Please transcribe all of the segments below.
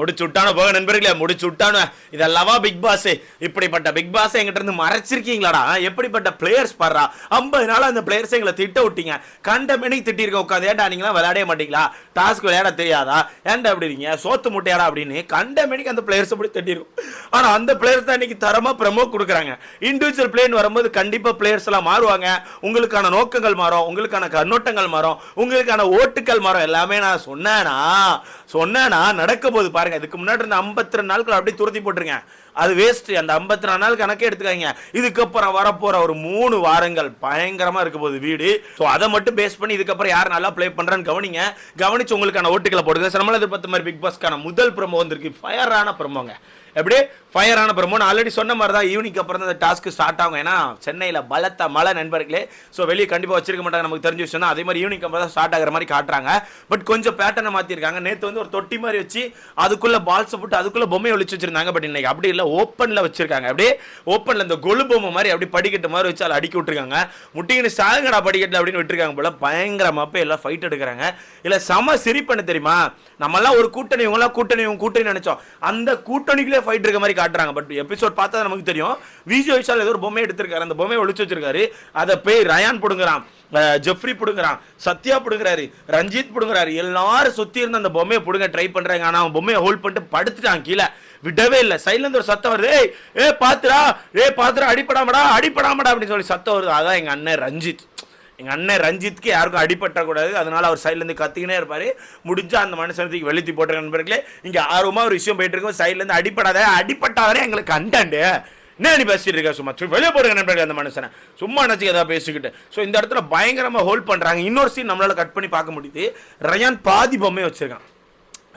முடிச்சுட்டானு போக நண்பர்களே முடிச்சு விட்டானு இதெல்லாமா பிக் பாஸ் இப்படிப்பட்ட பிக் பாஸ் எங்கிட்ட இருந்து மறைச்சிருக்கீங்களாடா? எப்படிப்பட்ட பிளேயர்ஸ் பாடுறா ஐம்பது நாள் அந்த பிளேயர்ஸ் எங்களை திட்ட விட்டீங்க. கண்ட மணிக்கு திட்டிருக்க உட்காந்து ஏன்டா நீங்களா விளையாடவே மாட்டீங்களா? டாஸ்க் விளையாட தெரியாதா? ஏன்டா அப்படி இருக்கீங்க? சோத்து முட்டையாடா? அப்படின்னு கண்ட மணிக்கு அந்த பிளேயர்ஸ் அப்படி திட்டிருக்கும். ஆனா அந்த பிளேயர்ஸ் தான் இன்னைக்கு தரமா ப்ரமோ கொடுக்குறாங்க. இண்டிவிஜுவல் பிளேன்னு வரும்போது கண்டிப்பா பிளேயர்ஸ் எல்லாம் மாறுவாங்க. உங்களுக்கான நோக்கங்கள் மாறும் உங்களுக்கான கண்ணோட்டங்கள் மாறும் உங்களுக்கான ஓட்டுக்கள் மாறும். எல்லாமே நான் சொன்னேனா? சொன்னேனா? நடக்க போது பாருங்க இதுக்கு முன்னாடி இருந்த ஐம்பத்தி ரெண்டு நாட்கள் அப்படியே துரத்தி போட்டுருங்க. அது வேஸ்ட் அந்த ஐம்பத்தி ரெண்டு நாள் கணக்கே எடுத்துக்காங்க இதுக்கப்புறம் வரப்போற ஒரு மூணு வாரங்கள் பயங்கரமா இருக்க போகுது வீடு. ஸோ அதை மட்டும் பேஸ் பண்ணி இதுக்கப்புறம் யார் நல்லா ப்ளே பண்றான்னு கவனிங்க. கவனிச்சு உங்களுக்கான ஓட்டுகளை போடுங்க. சிரமலை எதிர்பார்த்த மாதிரி பிக் பாஸ்க்கான முதல் ப்ரமோ வந்திருக்கு. ஃபயரான ப்ரமோங்க எப்படி ஃபயரான ப்ரமோ நான் ஆல்ரெடி சொன்ன மாதிரி தான் ஈவினிங் அப்புறம் தான் அந்த டாஸ்க்கு ஸ்டார்ட் ஆகும். ஏன்னா சென்னையில் பலத்த மழை நண்பர்களே. ஸோ வெளியே கண்டிப்பாக வச்சிருக்க மாட்டாங்க. நமக்கு தெரிஞ்ச விஷயம் தான். அதே மாதிரி ஈவினிங் அப்புறம் தான் ஸ்டார்ட் ஆகிற மாதிரி காட்டுறாங்க. பட் கொஞ்சம் பேட்டர்னை மாற்றிருக்காங்க நேற்று வந்து ஒரு தொட்டி மாதிரி வச்சு அதுக்குள்ளே பால்ஸை போட்டு அதுக்குள்ளே பொம்மையை ஒழிச்சு வச்சிருந்தாங்க. பட் இன்னைக்கு அப்படி இல்லை. ஓப்பனில் வச்சிருக்காங்க. அப்படியே ஓப்பனில் இந்த கொலு பொம்மை மாதிரி அப்படி படிக்கட்டு மாதிரி வச்சு அதில் அடிக்கி விட்டுருக்காங்க. முட்டிங்கன்னு ஸ்டாலுங்கடா படிக்கட்டில் அப்படின்னு விட்டுருக்காங்க போல. பயங்கரமாக போய் எல்லாம் ஃபைட் எடுக்கிறாங்க. இல்லை செம சிரிப்பண்ணு தெரியுமா? நம்மலாம் ஒரு கூட்டணி இவங்களாம் கூட்டணி இவங்க கூட்டணி நினச்சோம். அந்த கூட்டணிக்குள்ளே ஃபைட் இருக்க மாதிரி காட்டுறாங்க. பட் எபிசோட் பார்த்தா நமக்கு தெரியும். விஜய் விஷால் ஏதோ ஒரு பொம்மை எடுத்திருக்காரு. அந்த பொம்மையை ஒழிச்சு வச்சிருக்காரு. அதை போய் ரயான் பிடுங்குறான். ஜெஃப்ரி பிடுங்குறான். சத்யா பிடுங்குறாரு. ரஞ்சித் பிடுங்குறாரு. எல்லாரும் சுற்றி இருந்து அந்த பொம்மையை பிடுங்க ட்ரை பண்ணுறாங்க ஆனால் அவன் பொம்மையை ஹோல்ட் பண்ணிட்டு படுத்துட்டான் கீழே. விடவே இல்லை. சைட்ல இருந்து ஒரு சத்தம் வருது. ஏய் ஏ பாத்துரா ஏ பாத்துரா அடிப்படாமடா. அடிப்படாமடா. அப்படின்னு சொல்லி சத்தம் வருது. அதான் எங்கள் அண்ணன் ரஞ்சித். எங்கள் அண்ணன் ரஞ்சித்க்கு யாருக்கும் அடிபட்டக்கூடாது. அதனால அவர் சைட்லேருந்து கத்திக்கினே இருப்பார். முடிஞ்சால் அந்த மனுஷனத்துக்கு வெளுத்தி போட்ட நண்பர்களே இங்கே ஆர்வமாக ஒரு விஷயம் போயிட்டு இருக்கும் சைட்ல அடிப்படாத அடிப்பட்டாதே எங்களுக்கு கண்டண்டு என்ன நீ பேசிட்டு இருக்க சும்மா சும்மா வெளியே போடுங்க நண்பர்கள் அந்த மனுஷனை. சும்மா நினச்சி ஏதாவது பேசிக்கிட்டு. ஸோ இந்த இடத்துல பயங்கரமாக ஹோல்ட் பண்ணுறாங்க இன்னொரு சீன் நம்மளால் கட் பண்ணி பார்க்க முடியுது. ரயான் பாதி பொம்மையை வச்சுருக்கான்.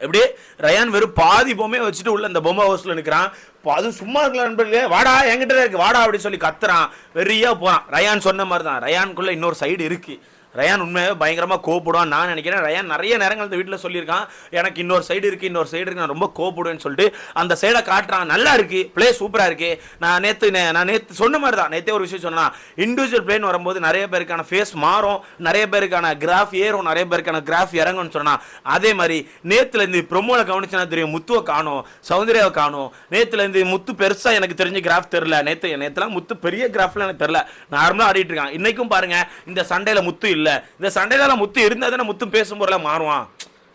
எப்படி ரயான் வெறும் பாதி பொம்மையை வச்சுட்டு உள்ள இந்த பொம்மை ஹவுஸ்ல நிற்கிறான் அதுவும் சும்மா இருக்கலாம் நண்பர்களே. வாடா என்கிட்ட இருக்கு. வாடா அப்படின்னு சொல்லி கத்துறான். வெறியா போறான். ரயான் சொன்ன மாதிரி தான் ரயான்குள்ளே இன்னொரு சைடு இருக்கு. ரயான் உண்மையாக பயங்கரமாக கோவப்படுவான். நான் நினைக்கிறேன் ரயான் நிறைய நேரங்கள் இந்த வீட்டில் சொல்லியிருக்கான். எனக்கு இன்னொரு சைடு இருக்குது இன்னொரு சைடு இருக்குது நான் ரொம்ப கோவப்படுவேன்னு சொல்லிட்டு அந்த சைடை காட்டுறான். நல்லா இருக்குது ப்ளே சூப்பராக இருக்குது நான் நேற்று நான் நேற்று சொன்ன மாதிரி தான் நேற்றே ஒரு விஷயம் சொன்னால் இண்டிவிஜுவல் பிளேன் வரும்போது நிறைய பேருக்கான ஃபேஸ் மாறும் நிறைய பேருக்கான கிராஃப் ஏறும் நிறைய பேருக்கான கிராஃப் இறங்கும்னு சொன்னால் அதே மாதிரி நேற்றுல இருந்து ப்ரொமோவில் கவனிச்சுனா தெரியும் முத்துவை காணும் சௌந்தர்யாவை காணும். நேற்றுல இருந்து முத்து பெருசாக எனக்கு தெரிஞ்ச கிராஃப் தெரில நேற்று நேற்றுலாம் முத்து பெரிய கிராஃப்லாம் எனக்கு தெரில நார்மலாக ஆடிட்டு இருக்கான். இன்றைக்கும் பாருங்கள் இந்த சண்டையில் முத்து இல்லை. இந்த சண்டையில முத்து இருந்தால் தானே முத்து பொருளாக மாறுவான்.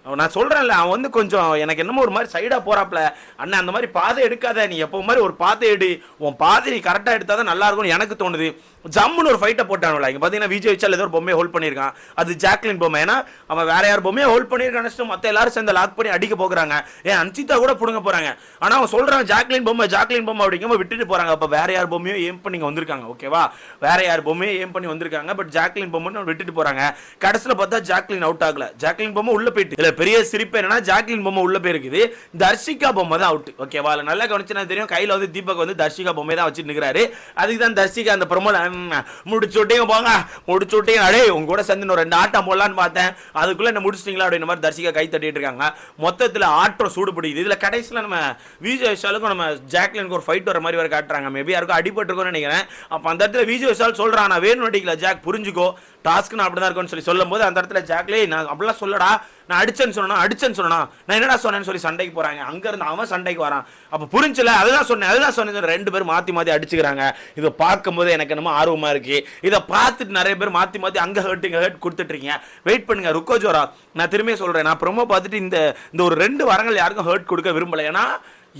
நான் சொல்கிறேன்ல அவன் வந்து கொஞ்சம் எனக்கு என்னமோ ஒரு மாதிரி சைடாக போகிறாப்புல அண்ணன் அந்த மாதிரி பாதை எடுக்காத நீ எப்போ மாதிரி ஒரு பாதை எடு. உன் பாதை நீ கரெக்டாக எடுத்தால் தான் நல்லா இருக்கும்னு எனக்கு தோணுது. ஜம்முன்னு ஒரு ஃபைட்டை போட்டானுல. இங்கே பார்த்தீங்கன்னா விஜய் வச்சால் ஏதோ ஒரு பொம்மையை ஹோல்ட் பண்ணியிருக்கான். அது ஜாக்லின் பொம்மை. ஏன்னா அவன் வேற யார் பொம்மையை ஹோல்ட் பண்ணியிருக்கான்னு மற்ற எல்லாரும் சேர்ந்து லாக் பண்ணி அடிக்க போகிறாங்க. ஏன் அன்சிதா கூட பிடுங்க போகிறாங்க ஆனால் அவன் சொல்கிறான் ஜாக்லின் பொம்மை ஜாக்லின் பொம்மை அப்படிங்கும் விட்டுட்டு போகிறாங்க அப்போ வேற யார் பொம்மையும் ஏம் பண்ணி வந்திருக்காங்க ஓகேவா வேற யார் பொம்மையும் ஏம் பண்ணி வந்திருக்காங்க பட் ஜாக்லின் பொம்மைன்னு விட்டுட்டு போகிறாங்க கடைசியில் பார்த்தா ஜாக்லின் அவுட் ஆகல. ஜாக்லின் பொம்மை உள்ளே போயிட்டு பெரிய சிரிப்பு என்னன்னா ஜாக்லின் பொம்மை உள்ள போயிருக்குது. தர்ஷிகா பொம்மை தான் அவுட் ஓகேவா அதுல நல்லா கவனிச்சுனா தெரியும். கையில் வந்து தீபக் வந்து தர்ஷிகா பொம்மை தான் வச்சுட்டு நிக்கிறாரு. அதுக்கு தான் தர்ஷிகா அந்த ப்ரொமோல முடிச்சு விட்டீங்க போங்க. முடிச்சு விட்டீங்க. அடே உங்க கூட சேர்ந்து இன்னும் ரெண்டு ஆட்டம் போடலான்னு பார்த்தேன். அதுக்குள்ள என்ன முடிச்சிட்டீங்களா? அப்படின்ற மாதிரி தர்ஷிகா கை தட்டிட்டு இருக்காங்க. மொத்தத்தில் ஆட்டம் சூடு பிடிக்குது இதில் கடைசியில் நம்ம விஜய் விஷாலுக்கும் நம்ம ஜாக்லினுக்கு ஒரு ஃபைட் வர மாதிரி வர காட்டுறாங்க. மேபி யாருக்கும் அடிபட்டிருக்கும்னு நினைக்கிறேன். அப்போ அந்த இடத்துல விஜய் விஷால் சொல்கிறான் நான் வேணும் நடிக்கல ஜாக். புரிஞ்சுக்கோ. டாஸ்க்கு நான் அப்படிதான் இருக்கும்னு சொல்லி சொல்லும்போது அந்த இடத்துல ஜாக்லே நான் அப்படிலாம் சொல்லடா நான் அடிச்சேன்னு சொன்னா அடிச்சேன்னு சொன்னா நான் என்னடா சொன்னேன்னு சொல்லி சண்டைக்கு போறாங்க. அங்கேருந்து அவன் சண்டைக்கு வரான். அப்போ புரிஞ்சல அதுதான் சொன்னேன் அதுதான் சொன்னேன் ரெண்டு பேரும் மாத்தி மாத்தி அடிச்சுக்கிறாங்க. இதை பார்க்கும்போது எனக்கு என்னமோ ஆர்வமா இருக்கு. இதை பார்த்துட்டு நிறைய பேர் மாத்தி மாத்தி அங்க ஹர்ட் இங்க ஹர்ட் கொடுத்துட்டு இருக்கீங்க. வெயிட் பண்ணுங்க ருக்கோ ஜோரா. நான் திரும்பியும் சொல்றேன். நான் ப்ரொமோ பார்த்துட்டு இந்த இந்த ஒரு ரெண்டு வாரங்கள் யாருக்கும் ஹர்ட் கொடுக்க விரும்பல. ஏன்னா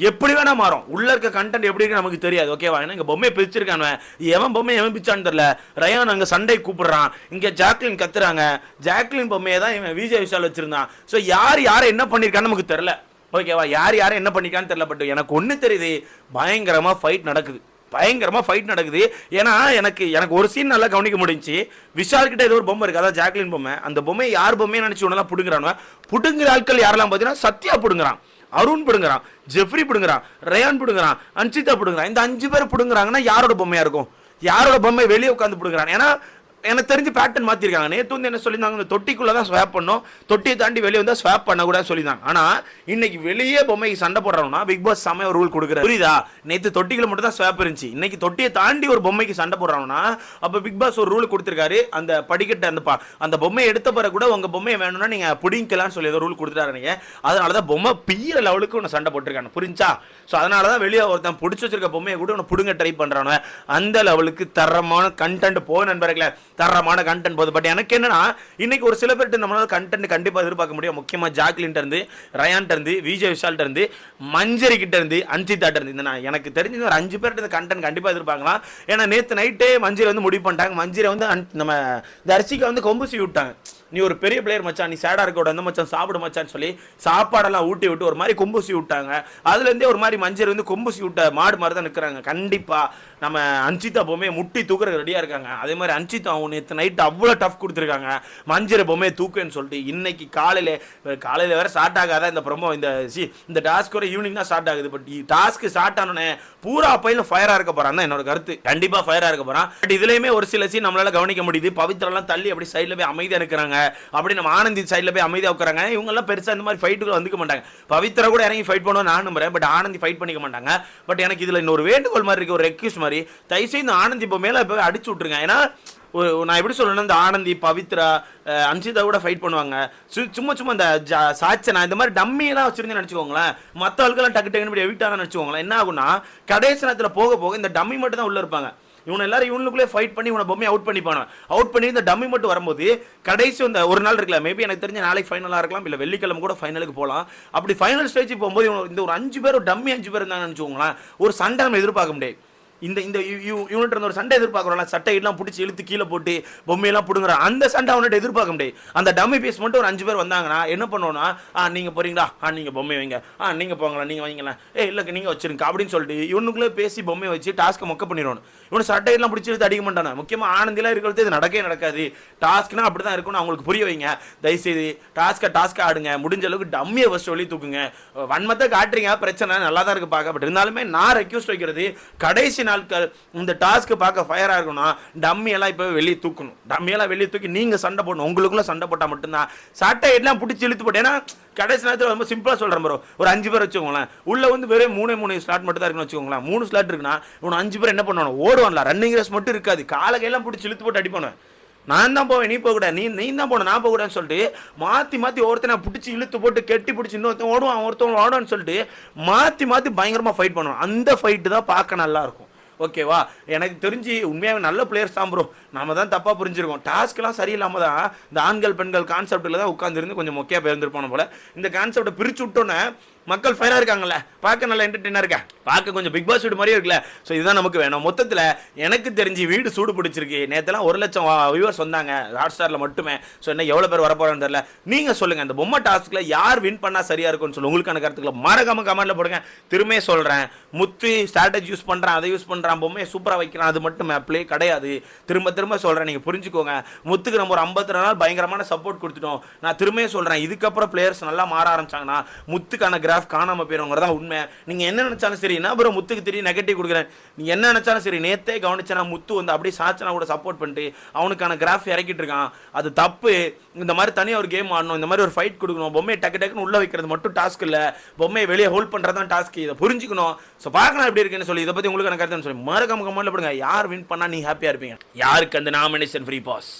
எப்படி வேணா மாறும். உள்ள இருக்க கண்டென்ட் எப்படி இருக்கு நமக்கு தெரியாது ஓகேவா ஏன்னா இங்க பொம்மையை பிரிச்சிருக்கானு எவன் பொம்மை எவன் பிச்சான்னு தெரியல. ரயான் அங்க சண்டை கூப்பிடுறான். இங்க ஜாக்லின் கத்துறாங்க. ஜாக்லின் பொம்மையை தான் இவன் விஜய் விஷால் வச்சிருந்தான். ஸோ யார் யாரை என்ன பண்ணிருக்கான்னு நமக்கு தெரியல. ஓகேவா யார் யாரை என்ன பண்ணிருக்கான்னு தெரியல பட் எனக்கு ஒன்று தெரியுது. பயங்கரமா ஃபைட் நடக்குது. பயங்கரமா ஃபைட் நடக்குது. ஏன்னா எனக்கு எனக்கு ஒரு சீன் நல்லா கவனிக்க முடிஞ்சுச்சு. விஷால் கிட்ட ஏதோ ஒரு பொம்மை இருக்கு. அதான் ஜாக்லின் பொம்மை. அந்த பொம்மை யார் பொம்மையை நினைச்சு ஒன்றெல்லாம் பிடுங்குறானுவ. பிடுங்குற ஆட்கள் யாரெல்லாம் பார்த்தீங்கன்னா சத்யா பிடுங்குறான். அருண் பிடுங்குறான் ஜெஃப்ரி பிடுங்குறான் ரயான் பிடுங்குறான் அன்சிதா பிடுங்குறான். இந்த அஞ்சு பேர் பிடுங்குறாங்கன்னா யாரோட பொம்மையா இருக்கும்? யாரோட பொம்மை வெளியே உட்காந்து பிடுங்குறான்? ஏன்னா எனக்கு தெரிஞ்சு பேட்டர்ன் மாற்றிருக்காங்க நேற்று வந்து என்ன சொல்லியிருந்தாங்க? இந்த தொட்டிக்குள்ளே தான் ஸ்வாப் பண்ணோம். தொட்டியை தாண்டி வெளியே வந்தால் ஸ்வாப் பண்ணக்கூடாது சொல்லியிருந்தாங்க. ஆனால் இன்னைக்கு வெளியே பொம்மைக்கு சண்டை போடுறோம்னா பிக் பாஸ் செம்ம ரூல் கொடுக்குறாரு. புரியுதா? நேற்று தொட்டிக்குள்ள மட்டும் தான் ஸ்வாப் இருந்துச்சு. இன்னைக்கு தொட்டியை தாண்டி ஒரு பொம்மைக்கு சண்டை போடுறாங்கன்னா அப்போ பிக் பாஸ் ஒரு ரூல் கொடுத்துருக்காரு. அந்த படிக்கட்டை அந்த பா- அந்த பொம்மையை எடுத்த பிறகு கூட உங்கள் பொம்மையை வேணும்னா நீங்கள் புடிங்கலாம்னு சொல்லி ஏதோ ரூல் கொடுத்துட்டாரு நீங்க. அதனால தான் பொம்மை பீர லெவலுக்கு ஒன்று சண்டை போட்டிருக்காங்க. புரிஞ்சா? ஸோ அதனால தான் வெளியே ஒருத்தன் பிடிச்சி வச்சிருக்க பொம்மையை கூட உன்னை பிடுங்க ட்ரை பண்றானு. அந்த லெவலுக்கு தரமான கண்டென்ட் போ நண்பர்களே. தரமான கண்டென்ட் போகுது. பட் எனக்கு என்னன்னா இன்னைக்கு ஒரு சில பேர்கிட்ட நம்மளால கண்டென்ட் கண்டிப்பாக எதிர்பார்க்க முடியும். முக்கியமாக ஜாக்லின்ட்ட இருந்து ரயான்ட்ட இருந்து விஜய் விஷால்ட்ட இருந்து மஞ்சரி கிட்ட இருந்து அஞ்சிதாட்ட இருந்து. இந்த நான் எனக்கு தெரிஞ்ச ஒரு அஞ்சு பேர்கிட்ட இந்த கண்டென்ட் கண்டிப்பாக எதிர்பார்க்கலாம். ஏன்னா நேற்று நைட்டே மஞ்சரி வந்து முடிவு பண்ணிட்டாங்க. மஞ்சரி வந்து நம்ம தர்ஷிகா வந்து கொம்பு சீவி விட்டாங்க. நீ ஒரு பெரிய பிளேயர் மச்சான் நீ சேடாக இருக்க விட மச்சான் சாப்பிடு மச்சான்னு சொல்லி சாப்பாடெல்லாம் ஊட்டி விட்டு ஒரு மாதிரி கொம்புசி விட்டாங்க. அதுலேருந்தே ஒரு மாதிரி மஞ்சள் வந்து கொம்புசி விட்ட மாடு மாதிரி தான் நிற்கிறாங்க கண்டிப்பாக நம்ம அன்சிதா பொம்மையை முட்டி தூக்குறதுக்கு ரெடியாக இருக்காங்க. அதே மாதிரி அன்சிதா அவங்க நேற்று நைட் அவ்வளோ டஃப் கொடுத்துருக்காங்க. மஞ்சள் பொம்மையை தூக்குன்னு சொல்லிட்டு இன்னைக்கு காலையில் காலையில் வேறு ஸ்டார்ட் ஆகாத இந்த ப்ரொமோ இந்த சி இந்த டாஸ்க் ஒரு ஈவினிங் தான் ஸ்டார்ட் ஆகுது. பட் டாஸ்க் ஸ்டார்ட் ஆனோடனே பூரா பையிலும் ஃபயராக இருக்க போறான். தான் என்னோட கருத்து. கண்டிப்பாக ஃபயராக இருக்க போறான். பட் இதுலேயுமே ஒரு சில சீன் நம்மளால் கவனிக்க முடியுது. பவித்ரெல்லாம் தள்ளி அப்படி சைடில் போய் அமைதியாக இருக்கிறாங்க அப்படி நம்ம ஆனந்தி சைடில் போய் அமைதியாக உட்காராங்க. இவங்கெல்லாம் பெருசாக இந்த மாதிரி ஃபைட்டுக்குள்ள வந்துக்க மாட்டாங்க. பவித்ரா கூட இறங்கி ஃபைட் பண்ணுவோம் நான் நம்புறேன். பட் ஆனந்தி ஃபைட் பண்ணிக்க மாட்டாங்க. பட் எனக்கு இதில் இன்னொரு வேண்டுகோள் மாதிரி இருக்குது ஒரு ரெக்யூஸ் மாதிரி. தயவுசெய்து இந்த ஆனந்தி இப்போ மேலே போய் அடிச்சு விட்ருங்க ஏன்னா ஒரு நான் எப்படி சொல்லணும்னா இந்த ஆனந்தி பவித்ரா அன்சிதா கூட ஃபைட் பண்ணுவாங்க. சு- சும்மா சும்மா இந்த ஜா- சாச்சனா இந்த மாதிரி டம்மியெல்லாம் வச்சிருந்தேன்னு நினச்சிக்கோங்களேன். மற்ற ஆளுக்கெல்லாம் டக்கு டக்குன்னு இப்படி எவிட் நினச்சிக்கோங்களேன். என்ன ஆகும்னா கடைசி நேரத்தில் போக போக இந்த டம்மி மட்டும் தான் உள்ளே இருப்பாங்க. இவனை எல்லாரும் இவனுக்குள்ளே ஃபைட் பண்ணி இவனை பொம்மையை அவுட் பண்ணிப்பானு அவுட் பண்ணி இந்த டம்மி மட்டும் வரும்போது கடைசி அந்த ஒரு நாள் இருக்கலாம் மேபி எனக்கு தெரிஞ்ச நாளைக்கு ஃபைனலாக இருக்கலாம் இல்லை வெள்ளிக்கிழமை கூட ஃபைனலுக்கு போகலாம் அப்படி ஃபைனல் ஸ்டேஜ் போகும்போது இவன் இந்த ஒரு அஞ்சு பேர் ஒரு டம்மி அஞ்சு பேர் இருந்தாங்கன்னு நினச்சிக்கோங்களேன் ஒரு சண்டை நம்ம எதிர்பார்க்க முடியாது. இந்த இந்த இவன்ட்டு இருந்த ஒரு சண்டை எதிர்பார்க்குறோம்ல சட்டையெல்லாம் பிடிச்சி இழுத்து கீழே போட்டு பொம்மையெல்லாம் பிடுங்குற அந்த சண்டை அவன்கிட்ட எதிர்பார்க்க முடியாது. அந்த டம்மி பீஸ் மட்டும் ஒரு அஞ்சு பேர் வந்தாங்கன்னா என்ன பண்ணுவோம்னா ஆ நீங்கள் போகிறீங்களா ஆ நீங்கள் பொம்மை வைங்க. ஆ நீங்கள் போங்களா? நீங்கள் வைங்களேன் ஏ இல்லை நீங்கள் வச்சிருங்க அப்படின்னு சொல்லிட்டு இவனுக்குள்ளே பேசி பொம்மையை வச்சு டாஸ்க்கை மொக்க பண்ணிடணும் இவனு சட்டையெல்லாம் பிடிச்சி இழுத்து அடிக்க மாட்டானா. முக்கியமாக ஆனந்திலாம் இருக்கிறது இது நடக்கவே நடக்காது. டாஸ்க்னா அப்படி தான் இருக்கும்னு அவங்களுக்கு புரிய வைங்க. தயவுசெய்து டாஸ்க்கை டாஸ்க்கை ஆடுங்க. முடிஞ்ச அளவுக்கு டம்மியை ஃபஸ்ட் சொல்லி தூக்குங்க. வன்மத்தை காட்டுறீங்க பிரச்சனை நல்லா தான் இருக்கு பார்க்க. பட் இருந்தாலுமே நான் ரெக்யூஸ்ட் வைக்கிறது கடைசி நாட்கள் இந்த டாஸ்க்கு பார்க்க ஃபயராக இருக்கணும்னா டம்மி எல்லாம் இப்போ வெளியே தூக்கணும். டம்மி எல்லாம் வெளியே தூக்கி நீங்கள் சண்டை போடணும். உங்களுக்குள்ளே சண்டை போட்டால் மட்டும்தான். சட்டை எல்லாம் பிடிச்சி இழுத்து போட்டு ஏன்னா கடைசி நேரத்தில் ரொம்ப சிம்பிளாக சொல்கிறேன் ப்ரோ ஒரு அஞ்சு பேர் வச்சுக்கோங்களேன். உள்ளே வந்து வெறும் மூணே மூணு ஸ்லாட் மட்டும் தான் இருக்குன்னு வச்சுக்கோங்களேன். மூணு ஸ்லாட் இருக்குன்னா இவன் அஞ்சு பேர் என்ன பண்ணுவானு? ஓடுவான்ல. ரன்னிங் ரேஸ் மட்டும் இருக்காது. காலை கையெல்லாம் பிடிச்சி இழுத்து போட்டு அடிப்பானு? நான் தான் போவேன் நீ போகக்கூடாது. நீ நீ தான் போன நான் போகக்கூடாதுன்னு சொல்லிட்டு மாற்றி மாற்றி ஒருத்தனை பிடிச்சி இழுத்து போட்டு கெட்டி பிடிச்சி இன்னொருத்தன் ஓடுவான் ஒருத்தன் ஓடுவான்னு சொல்லிட்டு மாற்றி மாற்றி பயங்கரமாக ஃபைட் பண்ணுவான். அந்த ஃபைட்டு தான் பார்க்க நல்லா இருக்கும். ஓகேவா? எனக்கு தெரிஞ்சு உண்மையாகவே நல்ல பிளேயர்ஸ் தான் ப்ரோ நாம தான் தப்பாக புரிஞ்சிருக்கோம். டாஸ்க்லாம் சரியில்லாமல் தான் இந்த ஆண்கள் பெண்கள் கான்செப்டில் தான் உட்காந்துருந்து கொஞ்சம் மொக்கையாக போயிருந்துருப்பான போல். இந்த கான்செப்டை பிரிச்சு விட்டோன்னே மக்கள் ஃபயராக இருக்காங்கல்ல? பார்க்க நல்லா என்டர்டெயினாக இருக்கா? பார்க்க கொஞ்சம் பிக் பாஸ் வீடு மாதிரியே இருக்குல்ல? ஸோ இதுதான் நமக்கு வேணும். மொத்தத்தில் எனக்கு தெரிஞ்சு வீடு சூடு பிடிச்சிருக்கு. நேற்றுலாம் ஒரு லட்சம் வியூவர்ஸ் வந்தாங்க. ஹாட் ஸ்டாரில் மட்டுமே. ஸோ என்ன எவ்வளோ பேர் வரப்போகிறான்னு தெரியல. நீங்கள் சொல்லுங்கள் இந்த பொம்மை டாஸ்க்கில் யார் வின் பண்ணால் சரியாக இருக்கும்னு சொல்லி உங்களுக்கான கருத்துக்களை மறக்காம கமெண்ட்டில் போடுங்க. திரும்ப சொல்கிறேன் முத்து ஸ்ட்ராட்டஜி யூஸ் பண்ணுறான் அதை யூஸ் பண்ணுறான் பொம்மையை சூப்பராக வைக்கிறான். அது மட்டும் ப்ளே கிடையாது. திரும்ப திரும்ப சொல்கிறேன் நீங்கள் புரிஞ்சுக்கோங்க. முத்துக்கு நம்ம ஒரு ஐம்பத்தி நாள் பயங்கரமான சப்போர்ட் கொடுத்துட்டோம். நான் திரும்ப சொல்கிறேன் இதுக்கப்புறம் பிளேயர்ஸ் நல்லா மாற ஆரம்பிச்சாங்கன்னா முத்துக்கான கிரா கிராஃப் காணாமல் தான் உண்மை. நீங்கள் என்ன நினச்சாலும் சரி என்ன அப்புறம் முத்துக்கு தெரியும் நெகட்டிவ் கொடுக்குறேன். நீ என்ன நினச்சாலும் சரி நேத்தே கவனிச்சனா முத்து வந்து அப்படியே சாச்சனா கூட சப்போர்ட் பண்ணிட்டு அவனுக்கான கிராஃப் இறக்கிட்டு இருக்கான். அது தப்பு. இந்த மாதிரி தனியாக ஒரு கேம் ஆடணும். இந்த மாதிரி ஒரு ஃபைட் கொடுக்கணும். பொம்மையை டக்கு டக்குன்னு உள்ளே வைக்கிறது மட்டும் டாஸ்க் இல்லை. பொம்மையை வெளியே ஹோல்ட் பண்ணுறது தான் டாஸ்க் இதை புரிஞ்சுக்கணும். ஸோ பார்க்கலாம் எப்படி இருக்குன்னு சொல்லி. இதை பற்றி உங்களுக்கு கருத்துன்னு சொல்லி. மறக்காம கமெண்ட்ல போடுங்க. யார் வின் பண்ணால் நீ ஹாப்பியாக இருப்பீங்க? யாருக்கு அந்த நாமினேஷன் ஃப்ரீ பாஸ்